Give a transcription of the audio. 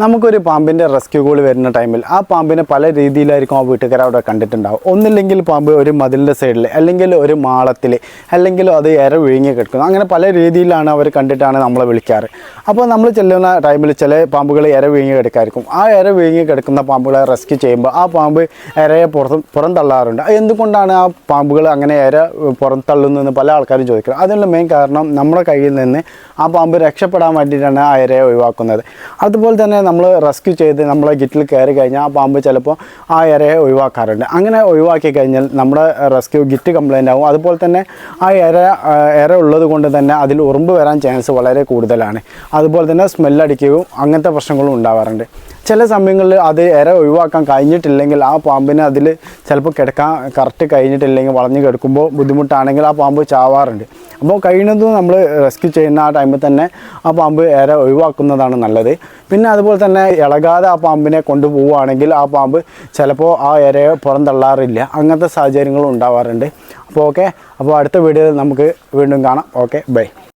നമുക്കൊരു പാമ്പിന്റെ rescue call വരുന്ന ടൈമിൽ ആ പാമ്പിനെ പല രീതിയിലായിരിക്കും ആ വീട്ടുകാർ അവിടെ കണ്ടിട്ടുണ്ടാവും ഒന്നില്ലെങ്കിൽ പാമ്പ് ഒരു മതിലിന്റെ സൈഡിൽ അല്ലെങ്കിൽ ഒരു മാളത്തിൽ അല്ലെങ്കിൽ അത് ഇര വിഴുങ്ങി കിടക്കുന്നു. അങ്ങനെ പല രീതിയിലാണ് അവർ കണ്ടിട്ടാണ് നമ്മളെ വിളിക്കാറ്. അപ്പോൾ നമ്മൾ ചെല്ലുന്ന ടൈമിൽ ചില പാമ്പുകൾ ഇര വിഴുങ്ങി കിടക്കായിരിക്കും. ആ ഇര വിഴുങ്ങി കിടക്കുന്ന പാമ്പുകളെ റെസ്ക്യൂ ചെയ്യുമ്പോൾ ആ പാമ്പ് ഇരയെ പുറത്ത് പുറം തള്ളാറുണ്ട്. അത് എന്തുകൊണ്ടാണ് ആ പാമ്പുകൾ അങ്ങനെ ഇര പുറം തള്ളുന്നതെന്ന് പല ആൾക്കാരും ചോദിക്കുന്നത് അതിനുള്ള മെയിൻ കാരണം നമ്മുടെ കയ്യിൽ നിന്ന് ആ പാമ്പ് രക്ഷപ്പെടാൻ വേണ്ടിയിട്ടാണ് ആ ഇരയെ ഒഴിവാക്കുന്നത്. അതുപോലെ തന്നെ നമ്മൾ റെസ്ക്യൂ ചെയ്ത് നമ്മളെ ഗിറ്റിൽ കയറി കഴിഞ്ഞാൽ ആ പാമ്പ് ചിലപ്പോൾ ആ ഇരയെ ഒഴിവാക്കാറുണ്ട്. അങ്ങനെ ഒഴിവാക്കി കഴിഞ്ഞാൽ നമ്മുടെ റെസ്ക്യൂ ഗിറ്റ് കംപ്ലൈന്റ് ആവും. അതുപോലെ തന്നെ ആ ഇര ഇര ഉള്ളത് കൊണ്ട് തന്നെ അതിൽ ഉറുമ്പ് വരാൻ ചാൻസ് വളരെ കൂടുതലാണ്. അതുപോലെ തന്നെ സ്മെല്ലടിക്കുകയും അങ്ങനത്തെ പ്രശ്നങ്ങളും ഉണ്ടാവാറുണ്ട്. ചില സമയങ്ങളിൽ അത് ഇര ഒഴിവാക്കാൻ കഴിഞ്ഞിട്ടില്ലെങ്കിൽ ആ പാമ്പിനെ അതിൽ ചിലപ്പോൾ കിടക്കാൻ കറക്റ്റ് കഴിഞ്ഞിട്ടില്ലെങ്കിൽ വളഞ്ഞ് കിടക്കുമ്പോൾ ബുദ്ധിമുട്ടാണെങ്കിൽ ആ പാമ്പ് ചാവാറുണ്ട്. അപ്പോൾ കഴിയുന്നതും നമ്മൾ റെസ്ക്യൂ ചെയ്യുന്ന ആ ടൈമിൽ തന്നെ ആ പാമ്പ് ഏറെ ഒഴിവാക്കുന്നതാണ് നല്ലത്. പിന്നെ അതുപോലെ തന്നെ ഇളകാതെ ആ പാമ്പിനെ കൊണ്ടുപോവുകയാണെങ്കിൽ ആ പാമ്പ് ചിലപ്പോൾ ആ ഇരയെ പുറന്തള്ളാറില്ല. അങ്ങനത്തെ സാഹചര്യങ്ങളും ഉണ്ടാവാറുണ്ട്. അപ്പോൾ ഓക്കെ അപ്പോൾ അടുത്ത വീഡിയോയിൽ നമുക്ക് വീണ്ടും കാണാം. Okay bye